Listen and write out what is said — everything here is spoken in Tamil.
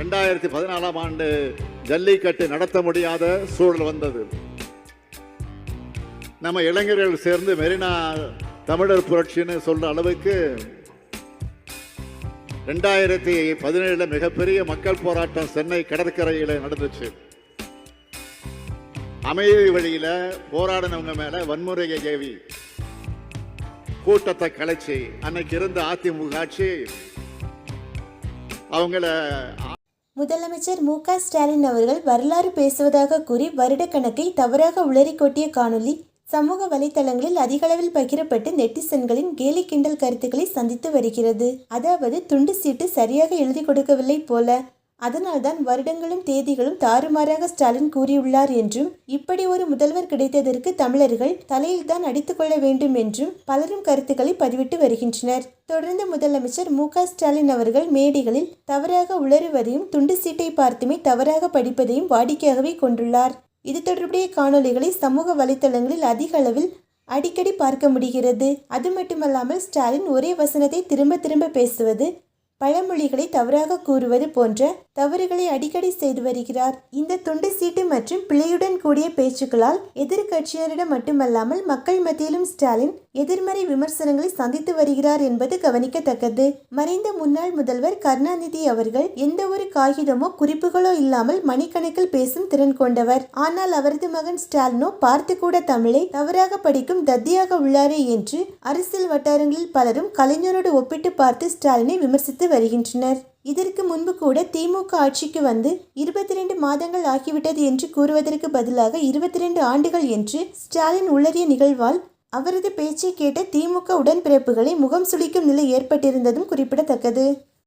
ரெண்டாயிரத்தி பதினாலாம் ஆண்டு ஜல்லிக்கட்டு நடத்த முடியாத சூழல் வந்தது. நம்ம இளைஞர்கள் சேர்ந்து மெரினா தமிழர் புரட்சின்னு சொல்ற அளவுக்கு ரெண்டாயிரத்தி பதினேழுல மிகப்பெரிய மக்கள் போராட்டம் சென்னை கடற்கரையில் நடந்துச்சு. அமைதி வழியில போராடினவங்க மேல வன்முறையை ஏவி கூட்டத்தை கலைச்சி அன்னைக்கு இருந்த அதிமுக ஆட்சி அவங்கள முதலமைச்சர் மு க ஸ்டாலின் அவர்கள் வரலாறு பேசுவதாக கூறி வருடக்கணக்கை தவறாக உளறி கொட்டிய காணொளி சமூக வலைத்தளங்களில் அதிகளவில் பகிரப்பட்டு நெட்டிசன்களின் கேலி கிண்டல் கருத்துக்களை சந்தித்து வருகிறது. அதாவது துண்டு சீட்டு சரியாக எழுதி கொடுக்கவில்லை போல. அதனால்தான் வருடங்களும் தேதிகளும் தாறுமாறாக ஸ்டாலின் கூறியுள்ளார் என்றும் இப்படி ஒரு முதல்வர் கிடைத்ததற்கு தமிழர்கள் தலையில் தான் அடித்துக்கொள்ள வேண்டும் என்றும் பலரும் கருத்துக்களை பதிவிட்டு வருகின்றனர். தொடர்ந்து முதலமைச்சர் மு ஸ்டாலின் அவர்கள் மேடைகளில் தவறாக உளறுவதையும் துண்டு சீட்டை பார்த்துமே தவறாக படிப்பதையும் வாடிக்கையாகவே கொண்டுள்ளார். இது தொடர்புடைய காணொளிகளை சமூக வலைத்தளங்களில் அதிக அளவில் அடிக்கடி பார்க்க முடிகிறது. அது மட்டுமல்லாமல் ஸ்டாலின் ஒரே வசனத்தை திரும்ப திரும்ப பேசுவது பழமொழிகளை தவறாக கூறுவது போன்ற தவறுகளை அடிக்கடி செய்து வருகிறார். இந்த துண்டு சீட்டு மற்றும் பிழையுடன் கூடிய பேச்சுக்களால் எதிர்க்கட்சியினரிடம் மட்டுமல்லாமல் மக்கள் மத்தியிலும் ஸ்டாலின் எதிர்மறை விமர்சனங்களை சந்தித்து வருகிறார் என்பது கவனிக்கத்தக்கது. மறைந்த முன்னாள் முதல்வர் கருணாநிதி அவர்கள் எந்த ஒரு காகிதமோ குறிப்புகளோ இல்லாமல் மணிக்கணக்கில் பேசும் திறன் கொண்டவர். ஆனால் அவரது மகன் ஸ்டாலினோ பார்த்து கூட தமிழை தவறாக படிக்கும் தத்தியாக உள்ளாரே என்று அரசியல் வட்டாரங்களில் பலரும் கலைஞரோடு ஒப்பிட்டு பார்த்து ஸ்டாலினை விமர்சித்து வருகின்றனர். இதற்கு முன்பு கூட திமுக ஆட்சிக்கு வந்து இருபத்தி ரெண்டு மாதங்கள் ஆகிவிட்டது என்று கூறுவதற்கு பதிலாக இருபத்தி ரெண்டு ஆண்டுகள் என்று ஸ்டாலின் உளறிய நிகழ்வால் அவரது பேச்சை கேட்ட திமுக உடன்பிறப்புகளை முகம் சுளிக்கும் நிலை ஏற்பட்டிருந்ததும் குறிப்பிடத்தக்கது.